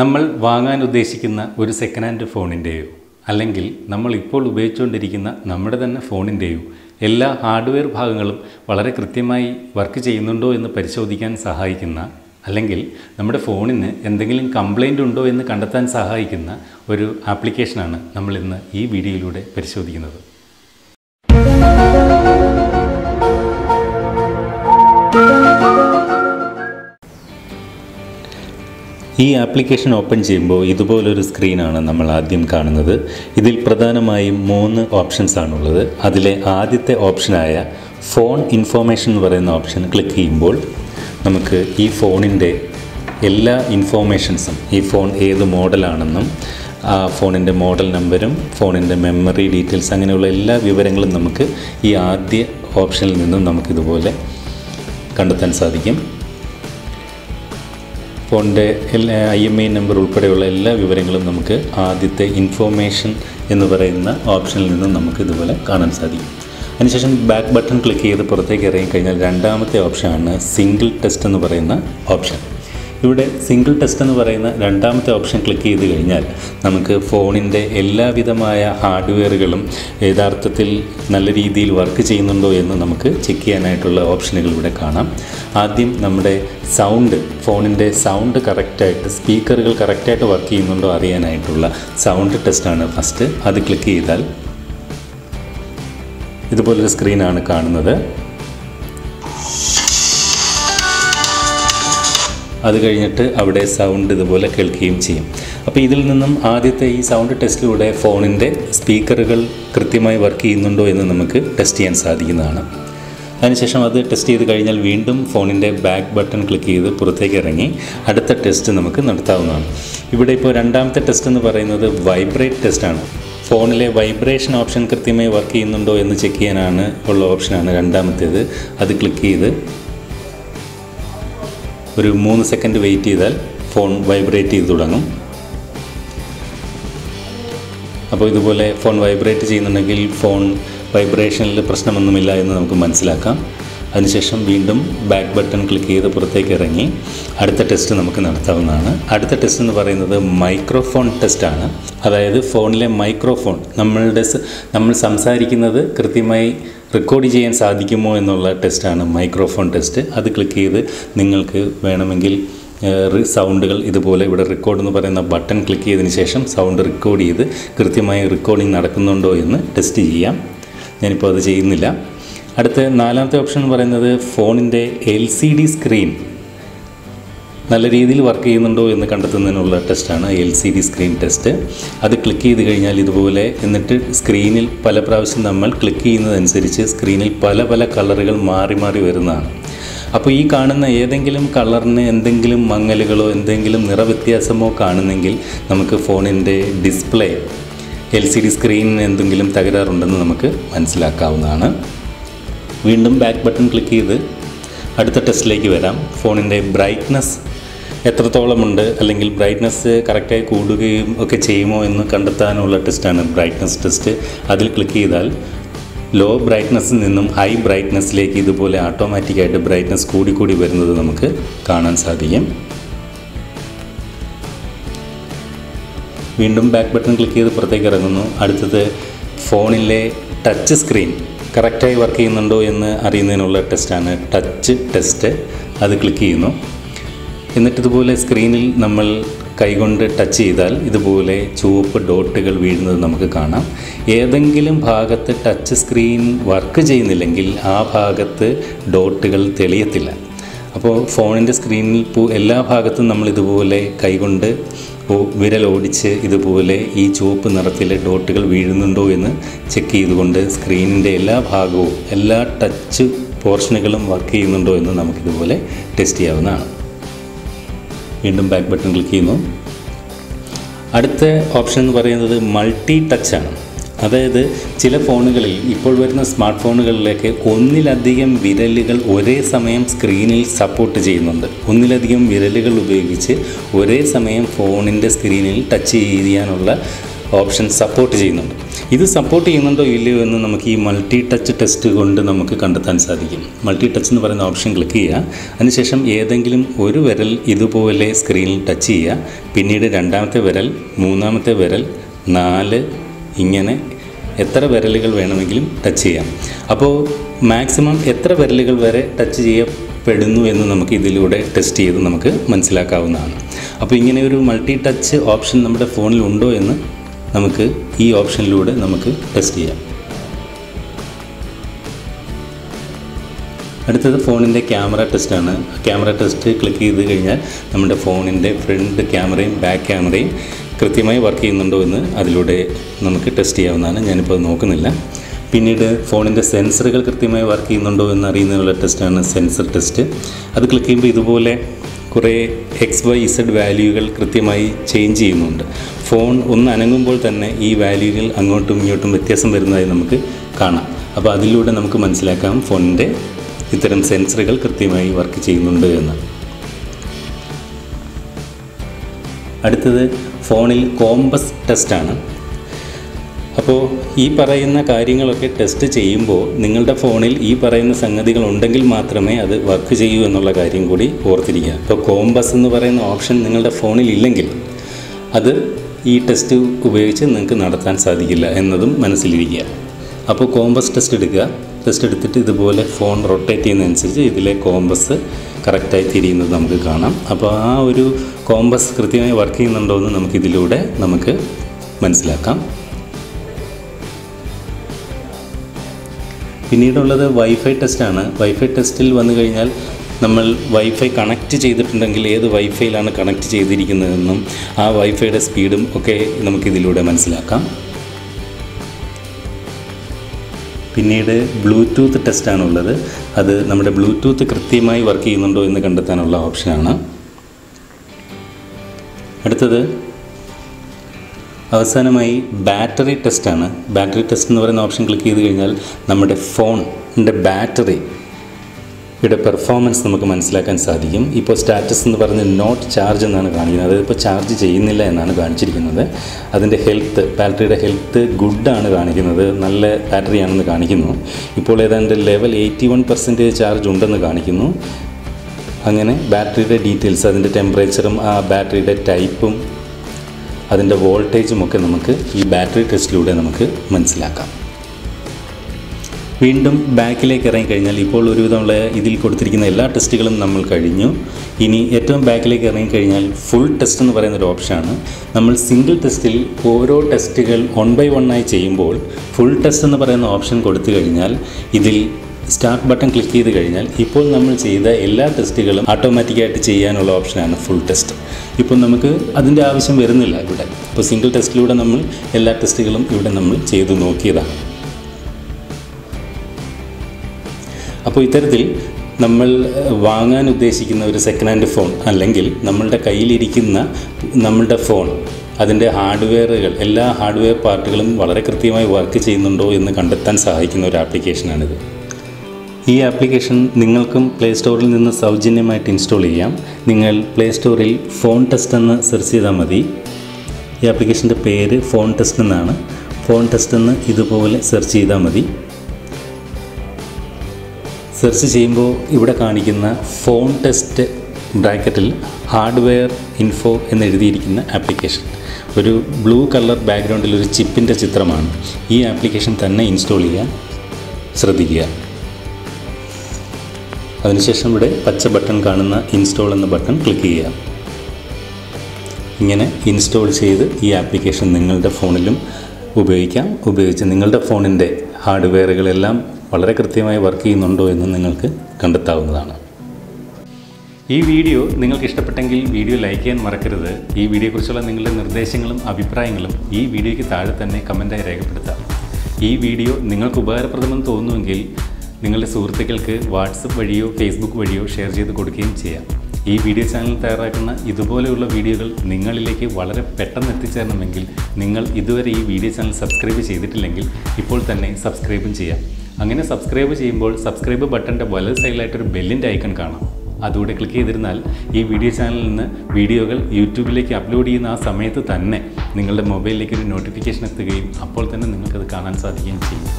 നമ്മൾ വാങ്ങാൻ ഉദ്ദേശിക്കുന്ന ഒരു സെക്കൻഡ് ഹാൻഡ് ഫോണിന്റെയോ അല്ലെങ്കിൽ നമ്മൾ ഇപ്പോൾ ഉപയോഗിച്ചുകൊണ്ടിരിക്കുന്ന നമ്മുടെ തന്നെ ഫോണിന്റെയോ എല്ലാ ഹാർഡ്വെയർ ഭാഗങ്ങളും വളരെ കൃത്യമായി വർക്ക് ചെയ്യുന്നുണ്ടോ എന്ന് പരിശോധിക്കാൻ സഹായിക്കുന്ന അല്ലെങ്കിൽ നമ്മുടെ ഫോണിന് എന്തെങ്കിലും കംപ്ലൈന്റ് ഉണ്ടോ എന്ന് കണ്ടെത്താൻ സഹായിക്കുന്ന ഒരു ആപ്ലിക്കേഷനാണ് നമ്മൾ ഇന്ന് ഈ വീഡിയോയിലൂടെ പരിശോധിക്കുന്നത്. ഈ ആപ്ലിക്കേഷൻ ഓപ്പൺ ചെയ്യുമ്പോൾ ഇതുപോലൊരു സ്ക്രീനാണ് നമ്മൾ ആദ്യം കാണുന്നത്. ഇതിൽ പ്രധാനമായും മൂന്ന് ഓപ്ഷൻസ് ആണുള്ളത്. അതിലെ ആദ്യത്തെ ഓപ്ഷനായ ഫോൺ ഇൻഫോർമേഷൻ എന്ന് പറയുന്ന ഓപ്ഷൻ ക്ലിക്ക് ചെയ്യുമ്പോൾ നമുക്ക് ഈ ഫോണിന്റെ എല്ലാ ഇൻഫോർമേഷൻസും ഈ ഫോൺ ഏത് മോഡലാണെന്നും ആ ഫോണിന്റെ മോഡൽ നമ്പരും ഫോണിന്റെ മെമ്മറി ഡീറ്റെയിൽസ് അങ്ങനെയുള്ള എല്ലാ വിവരങ്ങളും നമുക്ക് ഈ ആദ്യ ഓപ്ഷനിൽ നിന്നും നമുക്കിതുപോലെ കണ്ടെത്താൻ സാധിക്കും. ഫോണിന്റെ എല്ലാ ഐ എം ഐ നമ്പർ ഉൾപ്പെടെയുള്ള എല്ലാ വിവരങ്ങളും നമുക്ക് ആദ്യത്തെ ഇൻഫോർമേഷൻ എന്ന് പറയുന്ന ഓപ്ഷനിൽ നിന്നും നമുക്ക് ഇതുപോലെ കാണാൻ സാധിക്കും. അതിനുശേഷം ബാക്ക് ബട്ടൺ ക്ലിക്ക് ചെയ്ത് പുറത്തേക്ക് ഇറങ്ങി കഴിഞ്ഞാൽ രണ്ടാമത്തെ ഓപ്ഷനാണ് സിംഗിൾ ടെസ്റ്റ് എന്ന് പറയുന്ന ഓപ്ഷൻ ഇവിടെ സിംഗിൾ ടെസ്റ്റ് എന്ന് പറയുന്ന രണ്ടാമത്തെ ഓപ്ഷൻ ക്ലിക്ക് ചെയ്ത് കഴിഞ്ഞാൽ നമുക്ക് ഫോണിന്റെ എല്ലാവിധമായ ഹാർഡ്വെയറുകളും യഥാർത്ഥത്തിൽ നല്ല രീതിയിൽ വർക്ക് ചെയ്യുന്നുണ്ടോ എന്ന് നമുക്ക് ചെക്ക് ചെയ്യാനായിട്ടുള്ള ഓപ്ഷനുകൾ ഇവിടെ കാണാം. ആദ്യം നമ്മുടെ സൗണ്ട് ഫോണിന്റെ സൗണ്ട് കറക്റ്റായിട്ട് സ്പീക്കറുകൾ കറക്റ്റായിട്ട് വർക്ക് ചെയ്യുന്നുണ്ടോ അറിയാനായിട്ടുള്ള സൗണ്ട് ടെസ്റ്റാണ് ഫസ്റ്റ് അത് ക്ലിക്ക് ചെയ്താൽ ഇതുപോലൊരു സ്ക്രീനാണ് കാണുന്നത്. അത് കഴിഞ്ഞിട്ട് അവിടെ സൗണ്ട് ഇതുപോലെ കേൾക്കുകയും ചെയ്യും. അപ്പോൾ ഇതിൽ നിന്നും ആദ്യത്തെ ഈ സൗണ്ട് ടെസ്റ്റിലൂടെ ഫോണിന്റെ സ്പീക്കറുകൾ കൃത്യമായി വർക്ക് ചെയ്യുന്നുണ്ടോ എന്ന് നമുക്ക് ടെസ്റ്റ് ചെയ്യാൻ സാധിക്കുന്നതാണ്. അതിനുശേഷം അത് ടെസ്റ്റ് ചെയ്ത് കഴിഞ്ഞാൽ വീണ്ടും ഫോണിന്റെ ബാക്ക് ബട്ടൺ ക്ലിക്ക് ചെയ്ത് പുറത്തേക്ക് ഇറങ്ങി അടുത്ത ടെസ്റ്റ് നമുക്ക് നടത്താവുന്നതാണ്. ഇവിടെ ഇപ്പോൾ രണ്ടാമത്തെ ടെസ്റ്റ് എന്ന് പറയുന്നത് വൈബ്രേറ്റ് ടെസ്റ്റാണ് ഫോണിലെ വൈബ്രേഷൻ ഓപ്ഷൻ കൃത്യമായി വർക്ക് ചെയ്യുന്നുണ്ടോ എന്ന് ചെക്ക് ചെയ്യാനാണ് ഉള്ള ഓപ്ഷനാണ് രണ്ടാമത്തേത്. അത് ക്ലിക്ക് ചെയ്ത് ഒരു മൂന്ന് സെക്കൻഡ് വെയിറ്റ് ചെയ്താൽ ഫോൺ വൈബ്രേറ്റ് ചെയ്ത് തുടങ്ങും. അപ്പോൾ ഇതുപോലെ ഫോൺ വൈബ്രേറ്റ് ചെയ്യുന്നുണ്ടെങ്കിൽ ഫോൺ വൈബ്രേഷനിൽ പ്രശ്നമൊന്നുമില്ല എന്ന് നമുക്ക് മനസ്സിലാക്കാം. അതിനുശേഷം വീണ്ടും ബാക്ക് ബട്ടൺ ക്ലിക്ക് ചെയ്ത് പുറത്തേക്ക് ഇറങ്ങി അടുത്ത ടെസ്റ്റ് നമുക്ക് നടത്താവുന്നതാണ്. അടുത്ത ടെസ്റ്റ് എന്ന് പറയുന്നത് മൈക്രോഫോൺ ടെസ്റ്റാണ് അതായത് ഫോണിലെ മൈക്രോഫോൺ നമ്മളുടെ നമ്മൾ സംസാരിക്കുന്നത് കൃത്യമായി റെക്കോർഡ് ചെയ്യാൻ സാധിക്കുമോ എന്നുള്ള ടെസ്റ്റാണ് മൈക്രോഫോൺ ടെസ്റ്റ് അത് ക്ലിക്ക് ചെയ്ത് നിങ്ങൾക്ക് വേണമെങ്കിൽ സൗണ്ടുകൾ ഇതുപോലെ ഇവിടെ റെക്കോർഡ് എന്ന് പറയുന്ന ബട്ടൺ ക്ലിക്ക് ചെയ്തതിന് ശേഷം സൗണ്ട് റെക്കോർഡ് ചെയ്ത് കൃത്യമായി റെക്കോർഡിംഗ് നടക്കുന്നുണ്ടോ എന്ന് ടെസ്റ്റ് ചെയ്യാം. ഞാനിപ്പോൾ അത് ചെയ്യുന്നില്ല. അടുത്ത നാലാമത്തെ ഓപ്ഷൻ എന്ന് പറയുന്നത് ഫോണിന്റെ എൽ സി ഡി സ്ക്രീൻ നല്ല രീതിയിൽ വർക്ക് ചെയ്യുന്നുണ്ടോ എന്ന് കണ്ടെത്തുന്നതിനുള്ള ടെസ്റ്റാണ് L C D screen test അത് ക്ലിക്ക് ചെയ്ത് കഴിഞ്ഞാൽ ഇതുപോലെ എന്നിട്ട് സ്ക്രീനിൽ പല പ്രാവശ്യം നമ്മൾ ക്ലിക്ക് ചെയ്യുന്നതനുസരിച്ച് സ്ക്രീനിൽ പല പല കളറുകൾ മാറി മാറി വരുന്നതാണ്. അപ്പോൾ ഈ കാണുന്ന ഏതെങ്കിലും കളറിന് എന്തെങ്കിലും മങ്ങലുകളോ എന്തെങ്കിലും നിറവ്യത്യാസമോ കാണുന്നെങ്കിൽ നമുക്ക് ഫോണിന്റെ ഡിസ്പ്ലേ എൽ സി ഡി സ്ക്രീനിന് എന്തെങ്കിലും തകരാറുണ്ടെന്ന് നമുക്ക് മനസ്സിലാക്കാവുന്നതാണ്. വീണ്ടും ബാക്ക് ബട്ടൺ ക്ലിക്ക് ചെയ്ത് അടുത്ത ടെസ്റ്റിലേക്ക് വരാം. ഫോണിന്റെ ബ്രൈറ്റ്നസ് എത്രത്തോളമുണ്ട് അല്ലെങ്കിൽ ബ്രൈറ്റ്നസ് കറക്റ്റായി കൂടുകയും ഒക്കെ ചെയ്യുമോ എന്ന് കണ്ടെത്താനുള്ള ടെസ്റ്റാണ് ബ്രൈറ്റ്നസ് ടെസ്റ്റ് അതിൽ ക്ലിക്ക് ചെയ്താൽ ലോ ബ്രൈറ്റ്നസ്സിൽ നിന്നും ഹൈ ബ്രൈറ്റ്നസ്സിലേക്ക് ഇതുപോലെ ഓട്ടോമാറ്റിക്കായിട്ട് ബ്രൈറ്റ്നസ് കൂടിക്കൂടി വരുന്നത് നമുക്ക് കാണാൻ സാധിക്കും. വീണ്ടും ബാക്ക് ബട്ടൺ ക്ലിക്ക് ചെയ്ത് പുറത്തേക്ക് ഇറങ്ങുന്നു. അടുത്തത് ഫോണിലെ ടച്ച് സ്ക്രീൻ കറക്റ്റായി വർക്ക് ചെയ്യുന്നുണ്ടോ എന്ന് അറിയുന്നതിനുള്ള ടെസ്റ്റാണ് ടച്ച് ടെസ്റ്റ് അത് ക്ലിക്ക് ചെയ്യുന്നു. എന്നിട്ടിതുപോലെ സ്ക്രീനിൽ നമ്മൾ കൈകൊണ്ട് ടച്ച് ചെയ്താൽ ഇതുപോലെ ചുവപ്പ് ഡോട്ടുകൾ വീഴുന്നത് നമുക്ക് കാണാം. ഏതെങ്കിലും ഭാഗത്ത് ടച്ച് സ്ക്രീൻ വർക്ക് ചെയ്യുന്നില്ലെങ്കിൽ ആ ഭാഗത്ത് ഡോട്ടുകൾ തെളിയത്തില്ല. അപ്പോൾ ഫോണിന്റെ സ്ക്രീനിൽ എല്ലാ ഭാഗത്തും നമ്മൾ ഇതുപോലെ കൈകൊണ്ട് വിരൽ ഓടിച്ച് ഇതുപോലെ ഈ ചുവപ്പ് നിറത്തിലെ ഡോട്ടുകൾ വീഴുന്നുണ്ടോ എന്ന് ചെക്ക് ചെയ്തുകൊണ്ട് സ്ക്രീനിന്റെ എല്ലാ ഭാഗവും എല്ലാ ടച്ച് പോർഷനുകളും വർക്ക് ചെയ്യുന്നുണ്ടോ എന്ന് നമുക്കിതുപോലെ ടെസ്റ്റ് ചെയ്യാവുന്നതാണ്. വീണ്ടും ബാക്ക് ബട്ടൺ ക്ലിക്ക് ചെയ്യുന്നു. അടുത്ത ഓപ്ഷൻ എന്ന് പറയുന്നത് മൾട്ടി ടച്ചാണ്. അതായത് ചില ഫോണുകളിൽ ഇപ്പോൾ വരുന്ന സ്മാർട്ട് ഫോണുകളിലേക്ക് ഒന്നിലധികം വിരലുകൾ ഒരേ സമയം സ്ക്രീനിൽ സപ്പോർട്ട് ചെയ്യുന്നുണ്ട്. ഒന്നിലധികം വിരലുകൾ ഉപയോഗിച്ച് ഒരേ സമയം ഫോണിന്റെ സ്ക്രീനിൽ ടച്ച് ചെയ്യാനുള്ള ഓപ്ഷൻ സപ്പോർട്ട് ചെയ്യുന്നുണ്ട്. ഇത് സപ്പോർട്ട് ചെയ്യുന്നുണ്ടോ ഇല്ലയോ എന്ന് നമുക്ക് ഈ മൾട്ടി ടച്ച് ടെസ്റ്റ് കൊണ്ട് നമുക്ക് കണ്ടെത്താൻ സാധിക്കും. മൾട്ടി ടച്ച് എന്ന് പറയുന്ന ഓപ്ഷൻ ക്ലിക്ക് ചെയ്യുക. അതിനുശേഷം ഏതെങ്കിലും ഒരു വിരൽ ഇതുപോലെ സ്ക്രീനിൽ ടച്ച് ചെയ്യുക. പിന്നീട് രണ്ടാമത്തെ വിരൽ മൂന്നാമത്തെ വിരൽ നാല് ഇങ്ങനെ എത്ര വിരലുകൾ വേണമെങ്കിലും ടച്ച് ചെയ്യാം. അപ്പോൾ മാക്സിമം എത്ര വിരലുകൾ വരെ ടച്ച് ചെയ്യപ്പെടുന്നു എന്ന് നമുക്ക് ഇതിലൂടെ ടെസ്റ്റ് ചെയ്ത് നമുക്ക് മനസ്സിലാക്കാവുന്നതാണ്. അപ്പോൾ ഇങ്ങനെ ഒരു മൾട്ടി ടച്ച് ഓപ്ഷൻ നമ്മുടെ ഫോണിൽ ഉണ്ടോ എന്ന് നമുക്ക് ഈ ഓപ്ഷനിലൂടെ നമുക്ക് ടെസ്റ്റ് ചെയ്യാം. അടുത്തത് ഫോണിന്റെ ക്യാമറ ടെസ്റ്റാണ് ക്യാമറ ടെസ്റ്റ് ക്ലിക്ക് ചെയ്ത് കഴിഞ്ഞാൽ നമ്മുടെ ഫോണിന്റെ ഫ്രണ്ട് ക്യാമറയും ബാക്ക് ക്യാമറയും കൃത്യമായി വർക്ക് ചെയ്യുന്നുണ്ടോ എന്ന് അതിലൂടെ നമുക്ക് ടെസ്റ്റ് ചെയ്യാവുന്നതാണ്. ഞാനിപ്പോൾ നോക്കുന്നില്ല. പിന്നീട് ഫോണിന്റെ സെൻസറുകൾ കൃത്യമായി വർക്ക് ചെയ്യുന്നുണ്ടോ എന്ന് അറിയുന്നതിനുള്ള ടെസ്റ്റാണ് സെൻസർ ടെസ്റ്റ് അത് ക്ലിക്ക് ചെയ്യുമ്പോൾ ഇതുപോലെ കുറേ എക്സ് വൈ ഇസഡ് വാല്യൂകൾ കൃത്യമായി ചേഞ്ച് ചെയ്യുന്നുണ്ട്. ഫോൺ ഒന്ന് അനങ്ങുമ്പോൾ തന്നെ ഈ വാല്യൂകൾ അങ്ങോട്ടും ഇങ്ങോട്ടും വ്യത്യാസം വരുന്നതായി നമുക്ക് കാണാം. അപ്പോൾ അതിലൂടെ നമുക്ക് മനസ്സിലാക്കാം ഫോണിന്റെ ഇത്തരം സെൻസറുകൾ കൃത്യമായി വർക്ക് ചെയ്യുന്നുണ്ട് എന്ന്. അടുത്തത് ഫോണിൽ കോമ്പസ് ടെസ്റ്റാണ്. അപ്പോൾ ഈ പറയുന്ന കാര്യങ്ങളൊക്കെ ടെസ്റ്റ് ചെയ്യുമ്പോൾ നിങ്ങളുടെ ഫോണിൽ ഈ പറയുന്ന സംഗതികൾ ഉണ്ടെങ്കിൽ മാത്രമേ അത് വർക്ക് ചെയ്യൂ എന്നുള്ള കാര്യം കൂടി ഓർത്തിരിക്കുക. ഇപ്പോൾ കോമ്പസ് എന്ന് പറയുന്ന ഓപ്ഷൻ നിങ്ങളുടെ ഫോണിൽ ഇല്ലെങ്കിൽ അത് ഈ ടെസ്റ്റ് ഉപയോഗിച്ച് നിങ്ങൾക്ക് നടത്താൻ സാധിക്കില്ല എന്നതും മനസ്സിലിരിക്കുക. അപ്പോൾ കോമ്പസ് ടെസ്റ്റ് എടുക്കുക. ടെസ്റ്റ് എടുത്തിട്ട് ഇതുപോലെ ഫോൺ റൊട്ടേറ്റ് ചെയ്യുന്നതനുസരിച്ച് ഇതിലെ കോമ്പസ് കറക്റ്റായി തിരിയുന്നത് നമുക്ക് കാണാം. അപ്പോൾ ആ ഒരു കോമ്പസ് കൃത്യമായി വർക്ക് ചെയ്യുന്നുണ്ടോ എന്ന് നമുക്കിതിലൂടെ നമുക്ക് മനസ്സിലാക്കാം. പിന്നീടുള്ളത് വൈഫൈ ടെസ്റ്റാണ് വൈഫൈ ടെസ്റ്റിൽ വന്നു കഴിഞ്ഞാൽ നമ്മൾ വൈഫൈ കണക്റ്റ് ചെയ്തിട്ടുണ്ടെങ്കിൽ ഏത് വൈഫൈയിലാണ് കണക്റ്റ് ചെയ്തിരിക്കുന്നതെന്നും ആ വൈഫൈയുടെ സ്പീഡും ഒക്കെ നമുക്കിതിലൂടെ മനസ്സിലാക്കാം. പിന്നീട് ബ്ലൂടൂത്ത് ടെസ്റ്റാണുള്ളത് അത് നമ്മുടെ ബ്ലൂടൂത്ത് കൃത്യമായി വർക്ക് ചെയ്യുന്നുണ്ടോ എന്ന് കണ്ടെത്താനുള്ള ഓപ്ഷനാണ് അടുത്തത് അവസാനമായി ബാറ്ററി ടെസ്റ്റാണ് ബാറ്ററി ടെസ്റ്റ് എന്ന് പറയുന്ന ഓപ്ഷൻ ക്ലിക്ക് ചെയ്ത് കഴിഞ്ഞാൽ നമ്മുടെ ഫോണിന്റെ ബാറ്ററി യുടെ പെർഫോമൻസ് നമുക്ക് മനസ്സിലാക്കാൻ സാധിക്കും. ഇപ്പോൾ സ്റ്റാറ്റസ് എന്ന് പറഞ്ഞ് നോട്ട് ചാർജ് എന്നാണ് കാണിക്കുന്നത്. അതായത് ഇപ്പോൾ ചാർജ് ചെയ്യുന്നില്ല എന്നാണ് കാണിച്ചിരിക്കുന്നത്. അതിന്റെ ഹെൽത്ത് ബാറ്ററിയുടെ ഹെൽത്ത് ഗുഡാണ് കാണിക്കുന്നത്. നല്ല ബാറ്ററിയാണെന്ന് കാണിക്കുന്നു. ഇപ്പോൾ ഏതാണ്ട് level eighty one percentage charge ഉണ്ടെന്ന് കാണിക്കുന്നു. അങ്ങനെ ബാറ്ററിയുടെ ഡീറ്റെയിൽസ് അതിന്റെ ടെമ്പറേച്ചറും ആ ബാറ്ററിയുടെ ടൈപ്പും അതിന്റെ വോൾട്ടേജും ഒക്കെ നമുക്ക് ഈ ബാറ്ററി ടെസ്റ്റിലൂടെ നമുക്ക് മനസ്സിലാക്കാം. വീണ്ടും ബാക്കിലേക്ക് ഇറങ്ങിക്കഴിഞ്ഞാൽ ഇപ്പോൾ ഒരുവിധമുള്ള ഇതിൽ കൊടുത്തിരിക്കുന്ന എല്ലാ ടെസ്റ്റുകളും നമ്മൾ കഴിഞ്ഞു. ഇനി ഏറ്റവും ബാക്കിലേക്ക് ഇറങ്ങിക്കഴിഞ്ഞാൽ ഫുൾ ടെസ്റ്റ് എന്ന് പറയുന്ന ഒരു ഓപ്ഷനാണ് നമ്മൾ സിംഗിൾ ടെസ്റ്റിൽ ഓരോ ടെസ്റ്റുകൾ വൺ ബൈ വൺ ആയി ചെയ്യുമ്പോൾ ഫുൾ ടെസ്റ്റ് എന്ന് പറയുന്ന ഓപ്ഷൻ കൊടുത്തു കഴിഞ്ഞാൽ ഇതിൽ സ്റ്റാർട്ട് ബട്ടൺ ക്ലിക്ക് ചെയ്ത് കഴിഞ്ഞാൽ ഇപ്പോൾ നമ്മൾ ചെയ്ത എല്ലാ ടെസ്റ്റുകളും ഓട്ടോമാറ്റിക്കായിട്ട് ചെയ്യാനുള്ള ഓപ്ഷനാണ് ഫുൾ ടെസ്റ്റ് ഇപ്പോൾ നമുക്ക് അതിന്റെ ആവശ്യം വരുന്നില്ല ഇവിടെ. ഇപ്പോൾ സിംഗിൾ ടെസ്റ്റിലൂടെ നമ്മൾ എല്ലാ ടെസ്റ്റുകളും ഇവിടെ നമ്മൾ ചെയ്തു നോക്കിയതാണ്. അപ്പോൾ ഇത്തരത്തിൽ നമ്മൾ വാങ്ങാൻ ഉദ്ദേശിക്കുന്ന ഒരു സെക്കൻഡ് ഹാൻഡ് ഫോൺ അല്ലെങ്കിൽ നമ്മളുടെ കയ്യിലിരിക്കുന്ന നമ്മളുടെ ഫോൺ അതിന്റെ ഹാർഡ്വെയറുകൾ എല്ലാ ഹാർഡ്വെയർ പാർട്ടുകളും വളരെ കൃത്യമായി വർക്ക് ചെയ്യുന്നുണ്ടോ എന്ന് കണ്ടെത്താൻ സഹായിക്കുന്ന ഒരു ആപ്ലിക്കേഷനാണിത്. ഈ ആപ്ലിക്കേഷൻ നിങ്ങൾക്കും പ്ലേ സ്റ്റോറിൽ നിന്ന് സൗജന്യമായിട്ട് ഇൻസ്റ്റാൾ ചെയ്യാം. നിങ്ങൾ പ്ലേ സ്റ്റോറിൽ ഫോൺ ടെസ്റ്റ് എന്ന് സെർച്ച് ചെയ്താൽ മതി. ഈ ആപ്ലിക്കേഷന്റെ പേര് ഫോൺ ടെസ്റ്റ് എന്നാണ്. ഫോൺ ടെസ്റ്റ് എന്ന് ഇതുപോലെ സെർച്ച് ചെയ്താൽ മതി. സെർച്ച് ചെയ്യുമ്പോൾ ഇവിടെ കാണിക്കുന്ന ഫോൺ ടെസ്റ്റ് ബ്രാക്കറ്റിൽ ഹാർഡ്വെയർ ഇൻഫോ എന്നെഴുതിയിരിക്കുന്ന ആപ്ലിക്കേഷൻ. ഒരു ബ്ലൂ കളർ ബാക്ക്ഗ്രൗണ്ടിൽ ഒരു ചിപ്പിന്റെ ചിത്രമാണ്. ഈ ആപ്ലിക്കേഷൻ തന്നെ ഇൻസ്റ്റാൾ ചെയ്യാൻ ശ്രദ്ധിക്കുക. അതിനുശേഷം ഇവിടെ പച്ച ബട്ടൺ കാണുന്ന ഇൻസ്റ്റാൾ എന്ന ബട്ടൺ ക്ലിക്ക് ചെയ്യുക. ഇങ്ങനെ ഇൻസ്റ്റാൾ ചെയ്ത് ഈ ആപ്ലിക്കേഷൻ നിങ്ങളുടെ ഫോണിലും ഉപയോഗിക്കാം. ഉപയോഗിച്ച് നിങ്ങളുടെ ഫോണിന്റെ ഹാർഡ്വെയറുകളെല്ലാം വളരെ കൃത്യമായി വർക്ക് ചെയ്യുന്നുണ്ടോ എന്ന് നിങ്ങൾക്ക് കണ്ടെത്താവുന്നതാണ്. ഈ വീഡിയോ നിങ്ങൾക്ക് ഇഷ്ടപ്പെട്ടെങ്കിൽ വീഡിയോ ലൈക്ക് ചെയ്യാൻ മറക്കരുത്. ഈ വീഡിയോയെക്കുറിച്ചുള്ള നിങ്ങളുടെ നിർദ്ദേശങ്ങളും അഭിപ്രായങ്ങളും ഈ വീഡിയോയ്ക്ക് താഴെ തന്നെ കമന്റായി രേഖപ്പെടുത്താം. ഈ വീഡിയോ നിങ്ങൾക്ക് ഉപകാരപ്രദമെന്ന് തോന്നുമെങ്കിൽ നിങ്ങളുടെ സുഹൃത്തുക്കൾക്ക് വാട്സപ്പ് വഴിയോ ഫേസ്ബുക്ക് വഴിയോ ഷെയർ ചെയ്ത് കൊടുക്കുകയും ചെയ്യാം. ഈ വീഡിയോ ചാനൽ തയ്യാറാക്കുന്ന ഇതുപോലെയുള്ള വീഡിയോകൾ നിങ്ങളിലേക്ക് വളരെ പെട്ടെന്ന് എത്തിച്ചേരണമെങ്കിൽ നിങ്ങൾ ഇതുവരെ ഈ വീഡിയോ ചാനൽ സബ്സ്ക്രൈബ് ചെയ്തിട്ടില്ലെങ്കിൽ ഇപ്പോൾ തന്നെ സബ്സ്ക്രൈബും ചെയ്യാം. അങ്ങനെ സബ്സ്ക്രൈബ് ചെയ്യുമ്പോൾ സബ്സ്ക്രൈബ് ബട്ടന്റെ വലത് സൈഡിലായിട്ടൊരു ബെല്ലിന്റെ ഐക്കൺ കാണാം. അതുകൂടെ ക്ലിക്ക് ചെയ്തിരുന്നാൽ ഈ വീഡിയോ ചാനലിൽ നിന്ന് വീഡിയോകൾ യൂട്യൂബിലേക്ക് അപ്ലോഡ് ചെയ്യുന്ന ആ സമയത്ത് തന്നെ നിങ്ങളുടെ മൊബൈലിലേക്ക് ഒരു നോട്ടിഫിക്കേഷൻ എത്തുകയും അപ്പോൾ തന്നെ നിങ്ങൾക്കത് കാണാൻ സാധിക്കുകയും ചെയ്യും.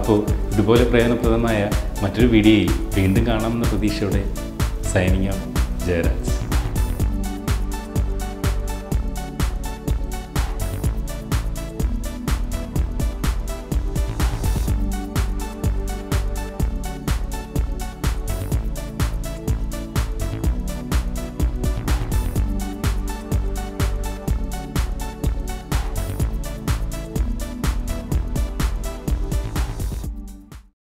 അപ്പോൾ ഇതുപോലെ പ്രയോജനപ്രദമായ മറ്റൊരു വീഡിയോയിൽ വീണ്ടും കാണാമെന്ന പ്രതീക്ഷയോടെ സൈനിങ് ഓഫ് ജയരാജ്.